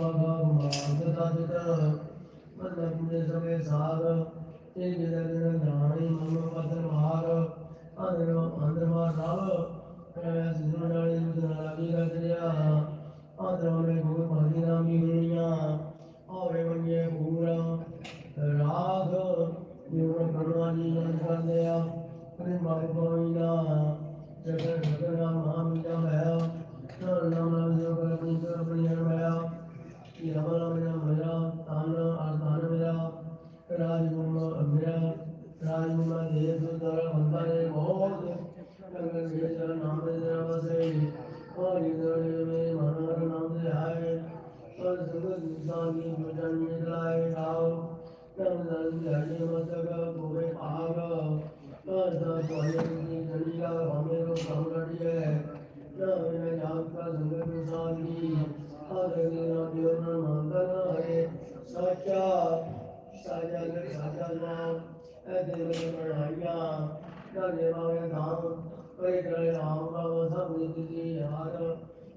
ਬਾਬਾ ਮਾਰਗ ਤਜਤ ਮਨ ਗੁਣੇ ਸਵੇ ਸਾਗ ਤੇ ਜਿਹੜਾ ਜਿਹੜਾ ਨਾਣੀ ਮਨ ਪਦਰ ਮਾਰ ਅੰਦਰ ਅੰਦਰ ਮਾਰ ਰਵ ਕਰਿਆ ਜਿਨ ਨਾਲੀ ਬਦਨਾ ਵੀ ਗਦਰਿਆ ਆਦਰ ਮੇ ਗੁਰ ਪਾਣੀ ਨਾਮੀ ਹੁਣੀਆਂ ਆਵੇ ਬੰਗੇ ਪੂਰਾ ਰਾਗ ਨਿਵਰ ਕਰਵਾਨੀ ਜਨ ਕਰਦੇ ਆ ਅਰੇ ਮਾਰੇ ਪਾਣੀ ਨਾ ਜਗਨ ਜਗਨ ਨਾਮ ਹਮ ਜਮ ਹੈ ਨਾਮ ਨਾਮ ਜੋ ਕਰਨੀ ਸੰਸਾਰੀ ਜੁਜਨ ਨਿਰਲਾਇ ਰਾਉ ਨਮ ਨਲ ਜਣੇ ਮਤ ਕਾ ਗੋਰੇ ਆਗ ਕਰਦਾ ਤੋਹੇ ਨੀ ਜਲੀਆ ਹਮੇ ਰੋ ਸਭ ਲੜੀਏ ਨਾ ਮੈਂ ਨਾਮ ਕਾ ਸੰਗਤ ਸਾਧੀ ਹਰ ਨੀ ਨਾ ਦਿਓ ਨ ਮੰਗਨ ਹਰੇ ਸਚਾ ਸਾਜਾ ਨ ਸਾਜਾ ਨਾ ਅਦੇ ਮੇ ਮਨਾਇਆ ਨਾ ਦੇ ਮਾਵੇ ਨਾਮ ਪਰੇ ਕਰੇ ਨਾਮ ਕਾ ਸਭ ਜੀ ਜੀ ਹਰ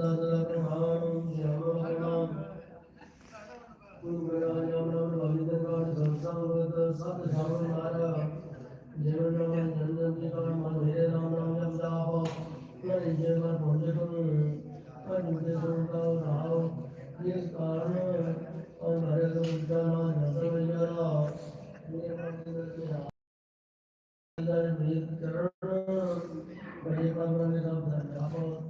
ਕਰਨ ਬੜੇ ਪਾਵਨ ਦੇ ਸਭ ਦਾ ਆਪੋ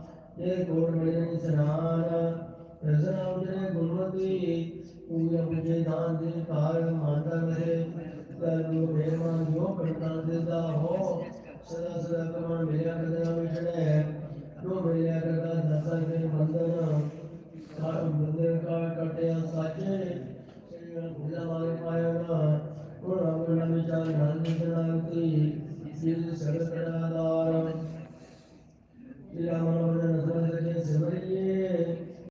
ਇਹ ਕੋਟ ਮਿਲੇ ਸਨਾਨ ਰਸਨਾ ਉਜਰੇ ਗੁਰਮਤੀ ਪੂਜਾ ਪੁਜੇ ਦਾਨ ਦੇ ਕਾਰ ਮਾਤਾ ਰਹੇ ਕਰਨੋ ਬੇਮਾਨ ਜੋ ਪ੍ਰਤਾਨ ਦੇਦਾ ਹੋ ਸਦਾ ਸਦਾ ਕਮਾਨ ਮੇਰਿਆ ਕਦਰਾਂ ਵਿਛੜੇ ਜੋ ਮੇਰਿਆ ਕਦਾ ਦਸਾਂ ਦੇ ਬੰਦਨ ਸਾਰ ਬੰਦੇ ਕਾ ਕਟਿਆ ਸਾਚੇ ਸ੍ਰੀ ਗੁਰਦਾ ਵਾਲੇ ਪਾਇਆ ਨਾ ਉਹ ਰਾਮ ਨਾਮ ਵਿਚਾਰ ਨਾਮ ਜਨਾਤੀ ਸਿਰ ਸਰਕੜਾ ਦਾਰ ਜਿਲਾ